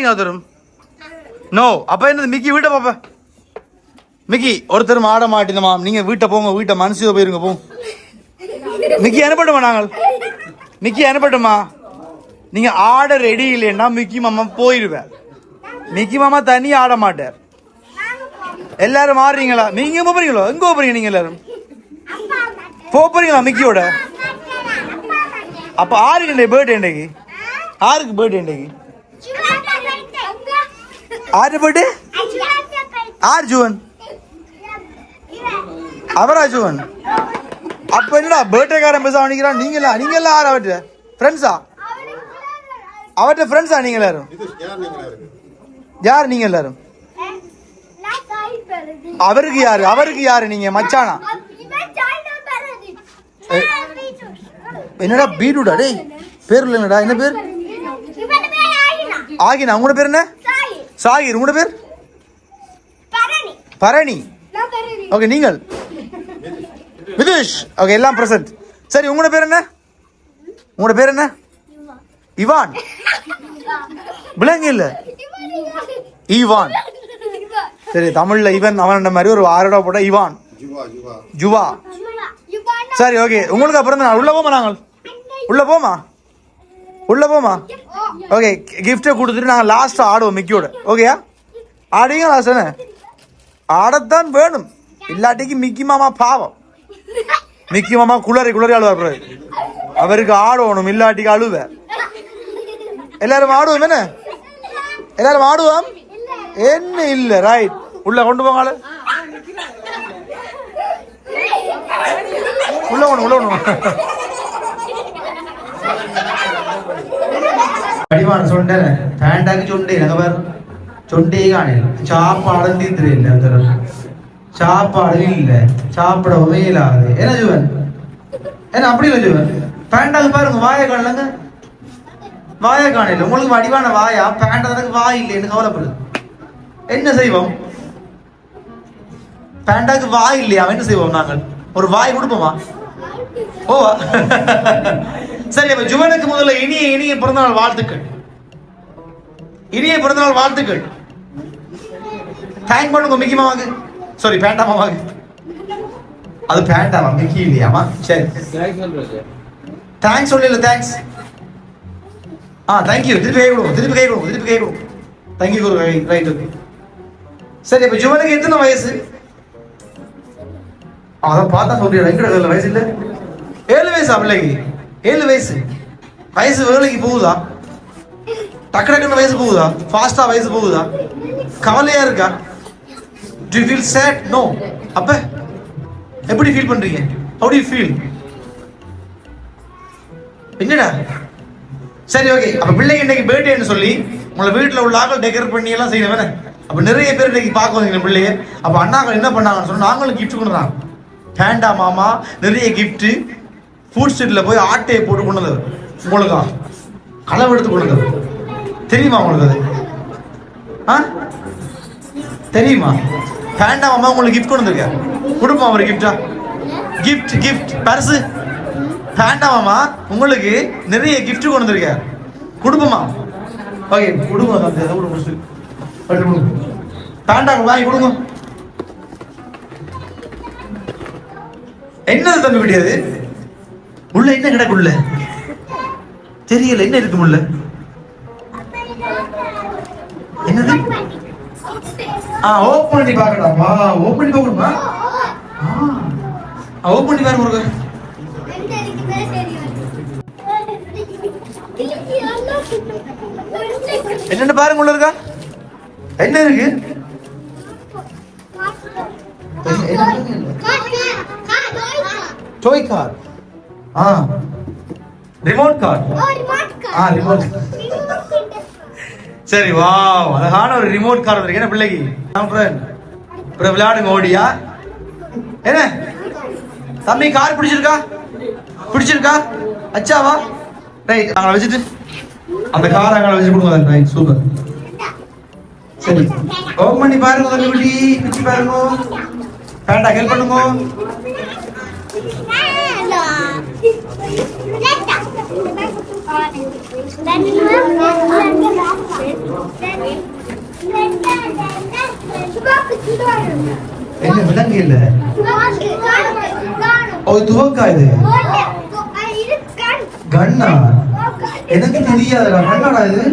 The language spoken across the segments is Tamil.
மாட்டீங்க ஒருத்தரும் நோ அப்ப என்னது மிக்கி வீட்டை பாப்ப. மிக்கி ஒருத்தரும் ஆட மாட்டேங்கம்மா நீங்க வீட்டை போங்க வீட்டை மனசு போயிருங்க போ. மிக்கி அனுப்பட்டுமா நாங்கள்? மிக்கி அனுப்பட்டுமா? நீங்க ஆட ரெடி இல்லைன்னா மிக்கி மாமா போயிடுவேன் மிக்கி மாமா தனியா ஆட மாட்டார். எல்லாரும் மாறுறீங்களா? நீங்க எங்க போறீங்களோ? எங்க போறீங்க நீங்க எல்லாரும்? போக போறீங்களா மிக்கியோட? அப்ப ஆறு பர்த்டே இன்னைக்கு ஆருக்கு பர்த்டே இன்னைக்கு ஆறு பர்த்டே ஆர் ஜுவன் அவரா ஜுவன் அப்ப என்னடா பேர்டேக்காரன் பேச நினைக்கிறான் நீங்களா நீங்களா யார் அவர்கிட்ட ஃப்ரெண்ட்ஸா அவர்கிட்ட ஃப்ரெண்ட்ஸா நீங்க எல்லாரும் யார் நீங்க எல்லாரும் அவருக்கு யாரு அவருக்கு யாரு நீங்க மச்சானா என்னடா பீட்ரூட்டா டேய் பேர் இல்லைங்கடா என்ன பேர் ஆகினா உங்களோட பேர் என்ன சாகிர் உங்களோட பேர். பரணி. ஓகே நீங்கள். விதுஷ். ஓகே எல்லாம் பிரசன்ட் சரி உங்களோட பேர் என்ன? உங்களோட பேர் என்ன? இவான். விலங்கு இல்ல. ஈவான் சரி தமிழ்ல இவன் அவன் மாதிரி ஒரு ஆரோட போட்ட இவான். ஜுவா. சரி ஓகே உங்களுக்கு அப்புறம் தான் உள்ள போமா நாங்கள்? உள்ள போமா? உள்ள போமா? ஓகே கிஃப்ட்டை கொடுத்துட்டு நாங்கள் லாஸ்ட் ஆடுவோம் மிக்கியோட. ஓகேயா ஆடுவீங்க லாஸ்ட் என்ன ஆடத்தான் வேணும். இல்லாட்டிக்கு மிக்கி மாமா பாவம். மிக்கி மாமா குளறி குளறி அழுவார் பிறகு அவருக்கு ஆடணும் இல்லாட்டிக்கு அழுவ. எல்லாரும் ஆடுவோம் என்ன எல்லாரும் ஆடுவோம்? என்ன இல்லை ரைட் உள்ள கொண்டு போங்க ஆளு. உள்ள ஒண்ணு உள்ள ஒண்ணு അടിവാണ് ചൊണ്ടനെ പാൻറ്റാക്കി ചൊണ്ടേ ഞങ്ങൾ വേറെ ചൊണ്ടേ കാണില്ല ചാപ്പാടും തീർത്തില്ല അത്തരം சாப்பாடு இல்ல சாப்பிடவே இல்லாது என்ன ஜுவன் என்ன அப்படி இல்லை ஜுவன் பேண்டாக்கு பாருங்க வாயை காணலங்க வாயை காணல உங்களுக்கு வடிவான வாயா பேண்டதுக்கு வாய் இல்லைன்னு கவலைப்படுது என்ன செய்வோம் பேண்டாக்கு வாய் இல்லையா என்ன செய்வோம் நாங்கள் ஒரு வாய் கொடுப்போமா ஓவா சரி அப்ப ஜுவனுக்கு முதல்ல இனிய இனிய பிறந்தநாள் வாழ்த்துக்கள். இனிய பிறந்தநாள் வாழ்த்துக்கள். தேங்க் பண்ணுங்க மிக்கி மாமாக்கு சாரி பேண்டா மாமாக்கு அது பேண்டாமா மிக்கி இல்லையாமா சரி. தேங்க்ஸ் சொல்லல தேங்க்ஸ் ஆ தேங்க்யூ திருப்பி கை கொடுங்க திருப்பி கை கொடுங்க திருப்பி கை கொடுங்க. தேங்க்யூ குரு ரைட் ஓகே சரி அப்ப ஜுவனுக்கு எத்தனை வயசு? அதான் பார்த்தா சொல்றீங்க எங்கட வயசு இல்ல? ஏழு வயசா பிள்ளைக்கு? ஏழு வயசு. வயசு வேலைக்கு போகுதா? டக்கு டக்குன்னு வயசு போகுதா? ஃபாஸ்டா வயசு போகுதா? கவலையா இருக்கா? டு ஃபீல் சேட் நோ அப்ப எப்படி ஃபீல் பண்றீங்க? ஹவு டு ஃபீல் என்னடா? சரி ஓகே அப்ப பிள்ளைங்க இன்னைக்கு பர்த்டேன்னு சொல்லி உங்களை வீட்டில் உள்ள ஆக்கள் டெக்கரேட் பண்ணி எல்லாம் செய்யணும் அப்ப நிறைய பேர் இன்னைக்கு பார்க்க வந்தீங்க பிள்ளைய. அப்ப அண்ணாக்கள் என்ன பண்ணாங்கன்னு சொன்னா நாங்களும் கிஃப்ட் கொடுறாங்க பேண்டா மாமா நிறைய கிஃப்ட்டு ஃபுட் ஸ்ட்ரீட்ல போய் ஆட்டையை போட்டு கொண்டு வந்தது. உங்களுக்கு களவு எடுத்து கொண்டு வந்தது. தெரியுமா உங்களுக்கு அது? ஆ? தெரியுமா? பேண்டா மாமா உங்களுக்கு கிஃப்ட் கொண்டு வந்திருக்கேன். கொடுப்போம் அவர் கிஃப்டா கிஃப்ட் கிஃப்ட் பரிசு? பேண்டா மாமா உங்களுக்கு நிறைய கிஃப்ட் கொண்டு வந்திருக்கேன். கொடுப்போமா ஓகே கொடுங்க அந்த இதை கொடுங்க. கொடுங்க பேண்டா வாங்கி கொடுங்க. என்னது தம்பி கிடையாது உள்ள என்ன கிடக்கு உள்ள? தெரியல என்ன இருக்கு உள்ள? என்னது? ஆ ஓப்பன் பண்ணி பார்க்கலாமா? ஓப்பன் பண்ணி பார்க்கணுமா? ஆ ஓப்பன் பண்ணி பாருங்க முருகன் என்னென்ன பாருங்க உள்ள இருக்கா? என்ன இருக்கு? டோய் கார் ஆ. ரிமோட் கார் ஆ ரிமோட் சரி வாவ். அழகான ஒரு ரிமோட் கார் என்ன பிள்ளைக்கு? அப்புறம் விளையாடுங்க ஓடியா? என்ன? தம்பி கார் பிடிச்சிருக்கா? பிடிச்சிருக்கா? அச்சாவா ரைட் அங்கே வச்சுட்டு. அந்த கார் அங்கே வச்சு கொடுங்க ரைட் சூப்பர். சரி. ஓப்பன் பண்ணி பாருங்க தம்பி குட்டி. பிச்சு பாருங்க. பேண்டா ஹெல்ப் பண்ணுங்க. என்ன விலங்கு இல்ல? ஓ துவக்கா இது? கண்ணா? எனக்கு தெரியாதுடா கண்ணாடா இது?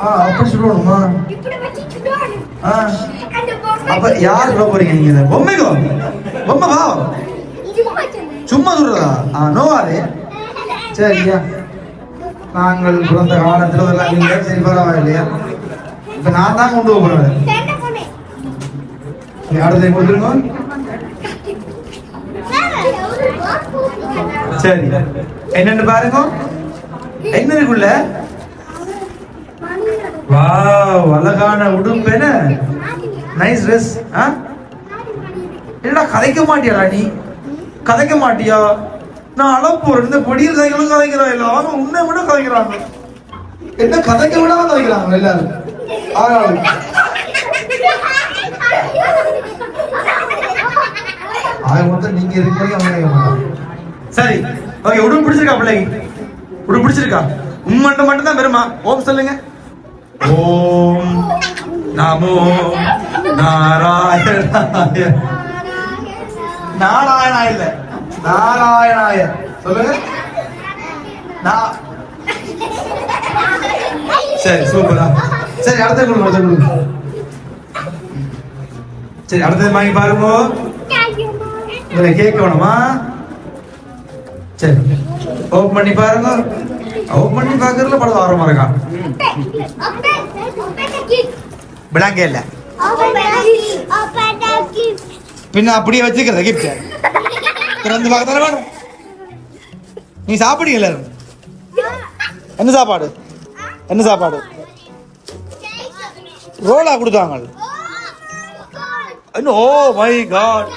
ஆ அப்படி சொல்லணுமா? ஆ. அப்ப யார் சொல்ல போறீங்க நீங்க? பொம்மைக்கோ? பொம்மை வா. சும்மா சொல்றதா? ஆ நோவாதே சரியா நாங்கள் பிறந்த காலத்தில் இதெல்லாம் இல்லை சரி பரவாயில்லையா இப்போ நான் தான் கொண்டு போகிறேன் யாரதை கொடுத்துருங்க சரி. என்னன்னு பாருங்க. என்ன இருக்குள்ள வாவ் அழகான உடுப்பு என்ன? நைஸ் ட்ரெஸ் ஆ? என்னடா கதைக்க மாட்டியாடா நீ கதைக்க மாட்டியா? நான் அளப்போர் இந்த பொடியில் கதைகளும் கதைக்கிறா எல்லாரும் உன்னை விட கதைக்கிறாங்க. என்ன கதைக்க விடாம கதைக்கிறாங்க எல்லாரும்? ஆளாளு ஆக மொத்தம் நீங்க இருக்கிறீங்க அவங்க சரி ஓகே உடம்பு பிடிச்சிருக்கா பிள்ளைங்க உடம்பு பிடிச்சிருக்கா? உம்மண்ட மட்டும் தான் பெருமா? ஓம் சொல்லுங்க. ஓம் நமோ நாராயணாய நாராயணா இல்ல நாராயணாய சொல்லுங்க சரி சூப்பரா சரி அடுத்த கொடுங்க அடுத்த கொடுங்க. சரி அடுத்தது வாங்கி பாருங்க. இதுல கேட்க வேணுமா? சரி. ஓப்பன் பண்ணி பாருங்க. ஓப்பன் பண்ணி பாக்குறதுல படம் ஆர்வமா இருக்கா? விளாங்க இல்ல. பின்ன அப்படியே வச்சுக்கிறத கிஃப்ட் திறந்து பார்க்க வேணும்? நீ சாப்பிடுங்க எல்லாரும்? என்ன சாப்பாடு? என்ன சாப்பாடு? ரோலா கொடுத்தாங்க. Oh my God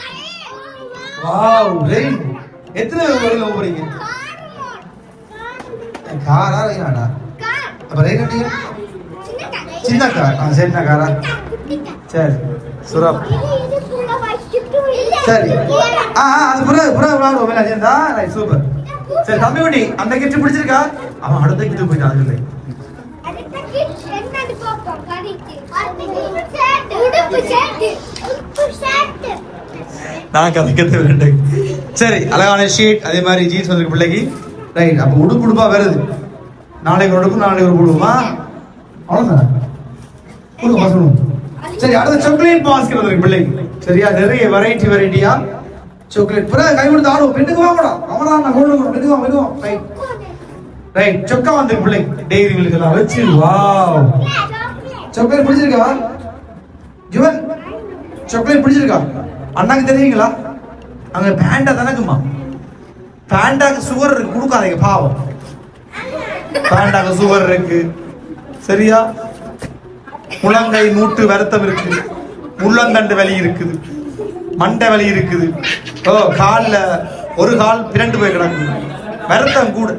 wow rain எத்தனை பேர் வரையில போறீங்க? காரா ரெயினாடா அப்ப ரெயின் அடிங்க. சின்ன கார் ஆ சின்ன காரா சரி. சுரப் சரி. ஆ அது புற புற விளாடுவோம். அஜந்தா ரைட் சூப்பர் சரி தம்பி குட்டி அந்த கிஃப்ட் பிடிச்சிருக்கா? அவன் அடுத்த கிஃப்ட் போயிட்டான் அது இல்லை நான் கதைக்கிறது வேண்டும் சரி அழகான ஷீட் அதே மாதிரி ஜீன்ஸ் வந்திருக்கு பிள்ளைக்கு. ரைட் அப்போ உடுப்பு உடுப்பா வருது நாளைக்கு உடுப்பு நாளைக்கு ஒரு உடுப்புமா? அவ்வளோதான் சரி அடுத்து சாக்லேட் பாஸ்கெட் வந்திருக்கு பிள்ளைக்கு. சரியா? நிறைய வெரைட்டி வெரைட்டியா சாக்லேட் பிறகு கை கொடுத்து ஆடுவோம் பெண்ணுக்கு வாங்கணும். அவனா நான் கொண்டு வரணும்? பெண்ணுக்கு வாங்க பெண்ணுக்கு ரைட் ரைட் சொக்கா வந்து பிள்ளை. டெய்ரி மில்க் எல்லாம் வச்சு வாவ் சாக்லேட் பிடிச்சிருக்கா? ஜுவன் சாக்லேட் பிடிச்சிருக்கா? அண்ணாக்கு தெரியுங்களா? அங்க பேண்டா தானக்குமா? பேண்டாக்கு சுகர் இருக்கு. கொடுக்காதீங்க பாவம். பேண்டாக்கு சுகர் இருக்கு. சரியா? முழங்கை மூட்டு வருத்தம் இருக்கு. உள்ளந்தண்டு வலி இருக்குது. மண்டை வலி இருக்குது. ஓ காலில் ஒரு கால் பிறண்டு போய் கிடக்குது வருத்தம் கூட.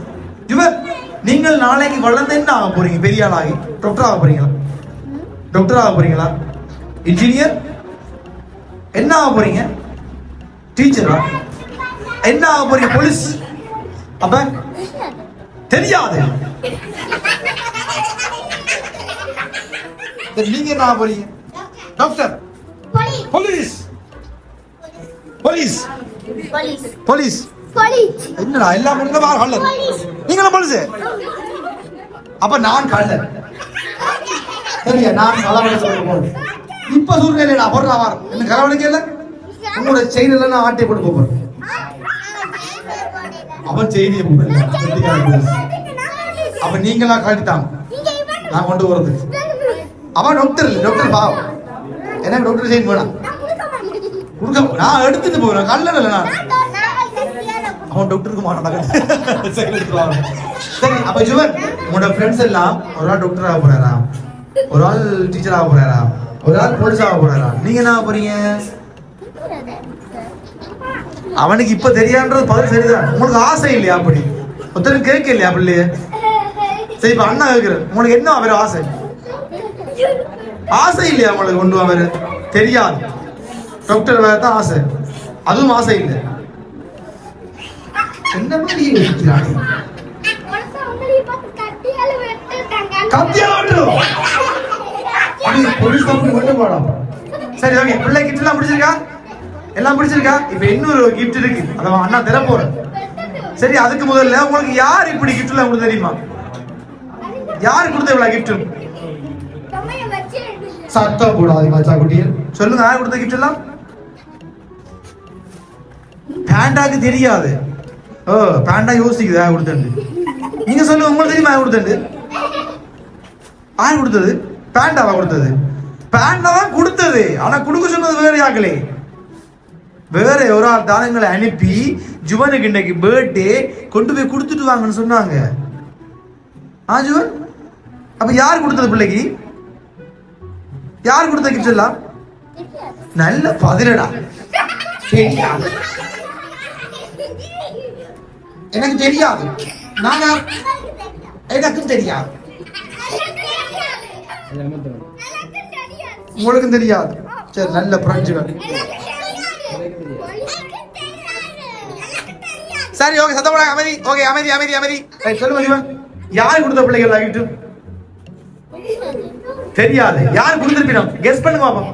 இவர் நீங்கள் நாளைக்கு வளர்ந்து என்ன ஆக போறீங்க? பெரிய ஆளாகி. டாக்டர் ஆக போறீங்களா? டாக்டர் ஆக போறீங்களா? இன்ஜினியர் என்ன ஆக போறீங்க? டீச்சரா என்ன ஆக போறீங்க? போலீஸ் அப்ப தெரியாது. நீங்க என்ன ஆக போறீங்க? டாக்டர் போலீஸ் போலீஸ் போலீஸ் என்னடா எல்லா பொண்ணுங்க வார கள்ளர். நீங்களும் போலீஸ் அப்ப நான் கள்ளர். சரியா நான் கலவரம் இப்ப சூழ்நிலை நான் போடுறா வாரம் என்ன கலவரம் இல்ல உங்களோட செயலில் நான் ஆட்டை போட்டு போறேன். அவன் செய்தியை. அப்ப நீங்களா காட்டிட்டாங்க நான் கொண்டு போறதுக்கு அவன் டாக்டர் டாக்டர் பாவம். எனக்கு டாக்டர் சைன் வேணாம் கொடுக்க நான் எடுத்துட்டு போறேன் கல்லல இல்லை நான். அவன் டாக்டருக்கு மாட்டான் சைன் எடுத்துட்டு சரி அப்ப ஜுவன் உன்னோட ஃப்ரெண்ட்ஸ் எல்லாம் ஒரு ஆள் டாக்டர் ஆக போறாரா? ஒரு ஆள் டீச்சர் ஆக போறாரா? ஒரு ஆள் போலீஸ் ஆக போறாரா? நீங்க என்ன போறீங்க? அவனுக்கு இப்ப தெரியான்றது பதில் சரிதான். உங்களுக்கு ஆசை இல்லையா அப்படி? ஒருத்தரும் கேட்க இல்லையா பிள்ளைய? சரி இப்ப அண்ணா கேட்கிறேன் உங்களுக்கு என்ன அவர் ஆசை? ஆசை இல்லையா உங்களுக்கு கொண்டு அவர் தெரியாது. டாக்டர் வேற தான் ஆசை. அதுவும் ஆசை இல்லை. என்ன மாதிரி யோசிக்கிறானே போலீஸ் மட்டும் போடாம சரி ஓகே பிள்ளை கிஃப்ட் எல்லாம் பிடிச்சிருக்கா? எல்லாம் பிடிச்சிருக்கா? இப்ப இன்னொரு கிஃப்ட் இருக்கு. அதை அண்ணா தர போறேன். சரி அதுக்கு முதல்ல உங்களுக்கு யார் இப்படி கிஃப்ட் எல்லாம் உங்களுக்கு தெரியுமா? யார் கொடுத்த இவ்வளவு கிஃப்ட் சத்தம் கூடாது மச்சா குட்டியில் சொல்லுங்க யார் கொடுத்த கிஃப்ட் எல்லாம்? பேண்டாக்கு தெரியாது. ஓ பேண்டா யோசிக்குது யார் கொடுத்தது நீங்க சொல்லுங்க உங்களுக்கு தெரியுமா யார் கொடுத்தது யார் கொடுத்தது பேண்டாவா கொடுத்தது? பேண்டா தான் கொடுத்தது ஆனா கொடுக்க சொன்னது வேற யாக்களே வேற ஒரு ஆள் தானங்களை அனுப்பி ஜுவனுக்கு இன்னைக்கு பேர்டே கொண்டு போய் கொடுத்துட்டு வாங்கன்னு சொன்னாங்க. ஆ ஜுவன்? அப்ப யார் கொடுத்தது பிள்ளைக்கு? யார் கொடுத்த கிஃப்ட் எல்லாம்? நல்ல பதிலடா. எனக்கு தெரியாது. நாங்க எனக்கும் தெரியாது. உங்களுக்கும் தெரியாது. சரி நல்ல பிரெஞ்சுகள் சரி ஓகே சத்தம் அமைதி. ஓகே அமைதி அமைதி அமைதி. சொல்லுங்க யார் கொடுத்த பிள்ளைகள் ஆகிட்டு தெரியாது. யார் கொடுத்திருப்பினோம்? கெஸ் பண்ணுங்க பாப்போம்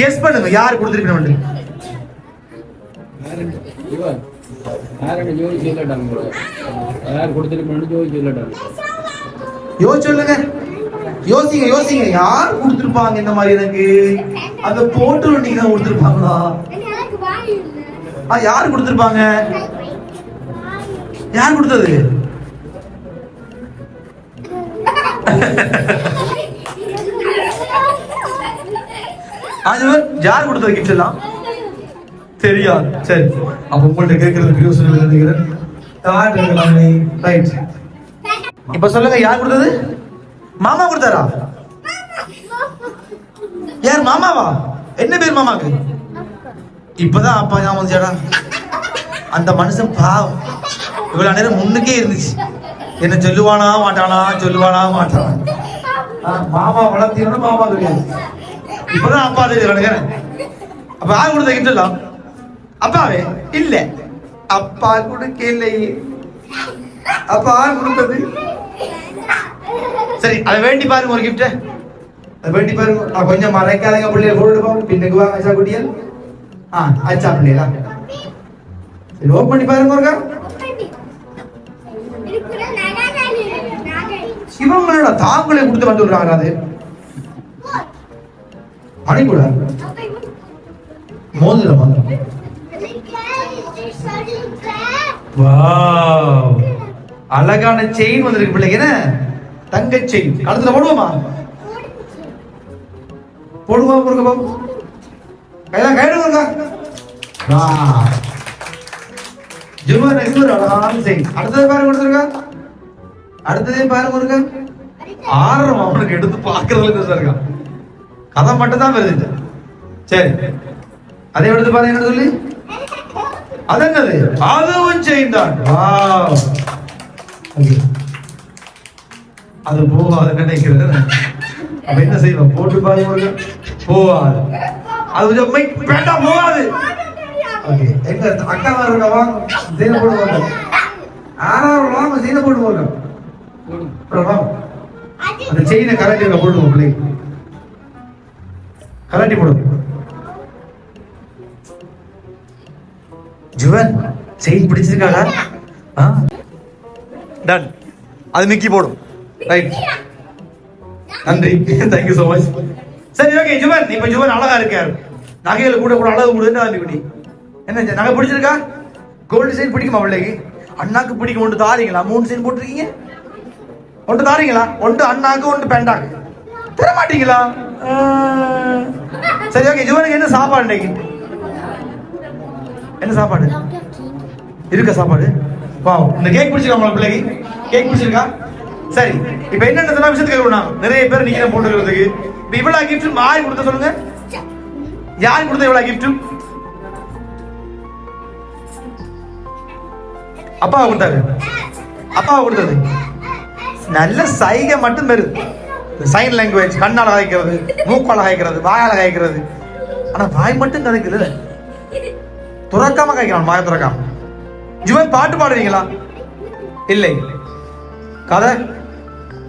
கெஸ் பண்ணுங்க. யார் கொடுத்திருப்பினோம் இவன் சொல்லுங்க. யோசிங்க யோசிங்க. யார் கொடுத்திருப்பாங்க இந்த மாதிரி எனக்கு? அந்த போட்டு நீங்க தான் கொடுத்திருப்பாங்களா? ஆ யார் கொடுத்திருப்பாங்க? யார் கொடுத்தது? அது யார் கொடுத்தது கிஃப்ட் எல்லாம்? தெரியாது. சரி. அப்ப உங்கள்ட்ட கேட்கறது பெரிய சொல்லி நினைக்கிறேன் யார் ரைட் இப்ப சொல்லுங்க யார் கொடுத்தது? மாமா கொடுத்தாரா? யார் மாமாவா? என்ன பேர் மாமாக்கு? இப்பதான் அப்பா ஞாபகம் வந்துச்சாடா. அந்த மனுஷன் பாவம். இவ்வளவு நேரம் முன்னுக்கே இருந்துச்சு. என்ன சொல்லுவானா மாட்டானா? சொல்லுவானா மாட்டானா? மாமா வளர்த்தீங்கன்னா மாமா கிடையாது. இப்பதான் அப்பா தெரியுது நினைக்கிறேன் அப்ப யார் கொடுத்த கிட்ட அப்பாவே? இல்ல. அப்பா கொடுக்கலையே அப்ப யார் கொடுத்தது. சரி அதை வேண்டி பாருங்க ஒரு கிஃப்ட் அதை வேண்டி பாருங்க. நான் கொஞ்சம் மறைக்காதங்க பிள்ளைய போட்டுப்போம் பின்னுக்கு வாங்க அச்சா குட்டியல் ஆ அச்சா பிள்ளையா சரி ஓப்பன் பண்ணி பாருங்க ஒருக்கா சிவங்களோட தாங்களே கொடுத்து வந்து விடுறாங்க அது. மணி கூட மோதிரம் வாவ். அழகான செயின் வந்திருக்கு பிள்ளைங்க. என்ன? தங்க செயின் கழுத்துல போடுவோமா? போடுவா போடுங்க பாபு கையில கையிடுங்க ஜுவன் இது ஒரு அழகான செயின் அடுத்தது பாருங்க கொடுத்துருங்க. அடுத்ததே பாருங்க கொடுங்க. ஆர்வம் அவனுக்கு எடுத்து பாக்குறதுல இருக்கான். கதை மட்டும் தான் வருது சரி. அதை எடுத்து பாருங்க என்ன சொல்லி. அது என்னது அதுவும் செய்தான் அது. போகாது நினைக்கிறது அப்ப என்ன செய்வோம் போட்டு பாருங்க போகாது. அது கொஞ்சம் வேண்டாம் போகாது. ஓகே. எங்க அக்கா வரவங்க வாங்க. சீன போடுவாங்க ஆறாவது வாங்க சீன போடுவாங்க அந்த செயினை கரெக்டாக போடுவோம் பிள்ளைங்க கலட்டி போடுவோம் ஜுவன் செயின் பிடிச்சிருக்காளா ஆ? டன் அது மிக்கி போடும். ரைட் நன்றி. தேங்க்யூ ஸோ மச் சரி ஓகே ஜுவன் இப்ப ஜுவன் அழகா இருக்காரு நகையில கூட கூட அழகு கொடுன்னு ஆரம்பிக்குடி என்ன நகை பிடிச்சிருக்கா? கோல்டு செயின் பிடிக்குமா பிள்ளைக்கு? அண்ணாக்கு பிடிக்கும். ஒன்று தாரீங்களா? மூணு செயின் போட்டிருக்கீங்க? ஒன்று தாரீங்களா? ஒன்று அண்ணாக்கு ஒன்று பெண்டாக்கு. தர மாட்டீங்களா சரி ஓகே ஜுவனுக்கு என்ன சாப்பாடு இன்னைக்கு? என்ன சாப்பாடு? இருக்க சாப்பாடு? வா இந்த கேக் பிடிச்சிருக்கா உங்களோட பிள்ளைக்கு? கேக் பிடிச்சிருக்கா? சரி இப்போ என்னென்ன விஷயத்துக்கு கேட்கணும் நிறைய பேர் நீங்க போட்டுக்கிறதுக்கு இப்போ இவ்வளோ கிஃப்ட் யார் கொடுத்த சொல்லுங்க? யார் கொடுத்த இவ்வளோ கிஃப்ட் அப்பாவை கொடுத்தாரு. அப்பாவை கொடுத்தது. நல்ல சைகை மட்டும் பெரு சைன் லாங்குவேஜ் கண்ணால் கதைக்கிறது மூக்கால் கதைக்கிறது வாயால் கதைக்கிறது ஆனா வாய் மட்டும் கதைக்குது துறக்காம கேட்கிறான் வாய துறக்காம. ஜுவன் பாட்டு பாடுவீங்களா இல்லை. கதை?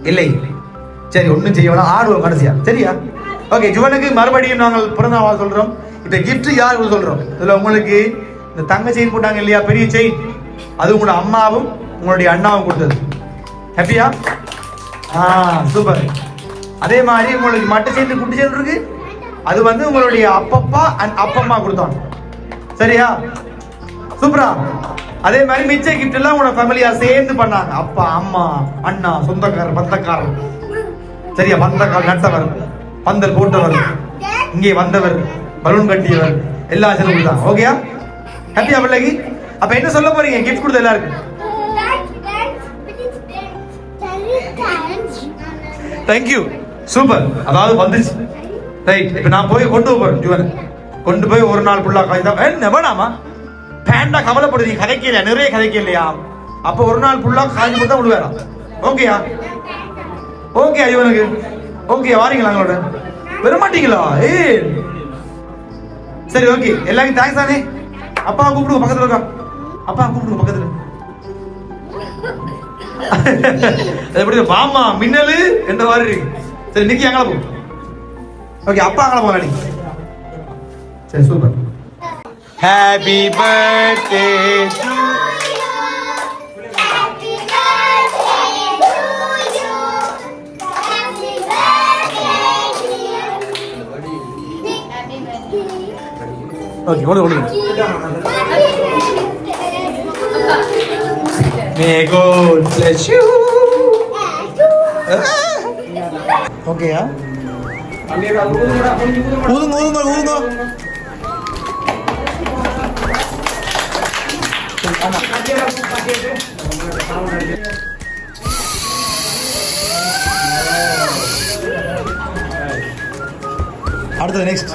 இல்லை. சரி ஒன்றும் செய்ய வேணாம். ஆடுவோம் கடைசியா. சரியா? ஓகே ஜுவனுக்கு மறுபடியும் நாங்கள் பிறந்த நாள் சொல்றோம். இப்ப கிஃப்ட் யாருக்கு சொல்றோம்? இதுல உங்களுக்கு இந்த தங்க செயின் போட்டாங்க இல்லையா? பெரிய செயின் அது உங்களோட அம்மாவும் உங்களுடைய அண்ணாவும் கொடுத்தது. ஹாப்பியா ஆ சூப்பர் அதே மாதிரி உங்களுக்கு மட்டை செயின் குட்டி செயின் இருக்கு. அது வந்து உங்களுடைய அப்பப்பா அண்ட் அப்பம்மா கொடுத்தாங்க சரியா? சூப்பரா? அதே மாதிரி மிச்ச கிஃப்ட் எல்லாம் உங்களோட ஃபேமிலியா சேர்ந்து பண்ணாங்க. அப்பா அம்மா அண்ணா சொந்தக்காரர் பந்தக்காரர். சரியா? பந்தக்காரர் நட்டவர் பந்தல் போட்டவர் இங்கே வந்தவர் பலூன் கட்டியவர் எல்லாம் சேர்ந்து கொடுத்தாங்க ஓகேயா? ஹாப்பியா பிள்ளைக்கு? அப்ப என்ன சொல்ல போறீங்க? கிஃப்ட் கொடுத்த எல்லாருக்கும். Thank you super. அதாவது வந்துச்சு. ரைட் இப்போ நான் போய் கொண்டு போறேன் ஜுவன் கொண்டு போய் ஒரு நாள் ஃபுல்லாக காய்தா என்ன வேணாமா பேண்டா கவலைப்படுது கதைக்கல நிறைய கதைக்கலையா அப்போ ஒரு நாள் ஃபுல்லாக காய்ச்சி கொடுத்தா விடுவேரா? ஓகேயா ஓகே இவனுக்கு? ஓகே வாரீங்களா எங்களோட வரமாட்டீங்களா? மாட்டீங்களா ஏய் சரி ஓகே எல்லாருக்கும் தேங்க்ஸ் தானே? அப்பா கூப்பிடுங்க பக்கத்துல இருக்கா? அப்பா கூப்பிடுங்க பக்கத்துல. எப்படி வாமா மின்னலு என்ற மாதிரி இருக்கு. சரி நிக்கி அங்கே போ ஓகே அப்பா அங்கே போங்க நீ சரி சூப்பர் ஹாப்பி பர்த்டே ஓகே கொடு கொடு மே கோட் பிளஸ் யூ ஓகேயா? ஊதுங்க ஊதுங்க ஊதுங்க. அடுத்தது நெக்ஸ்ட்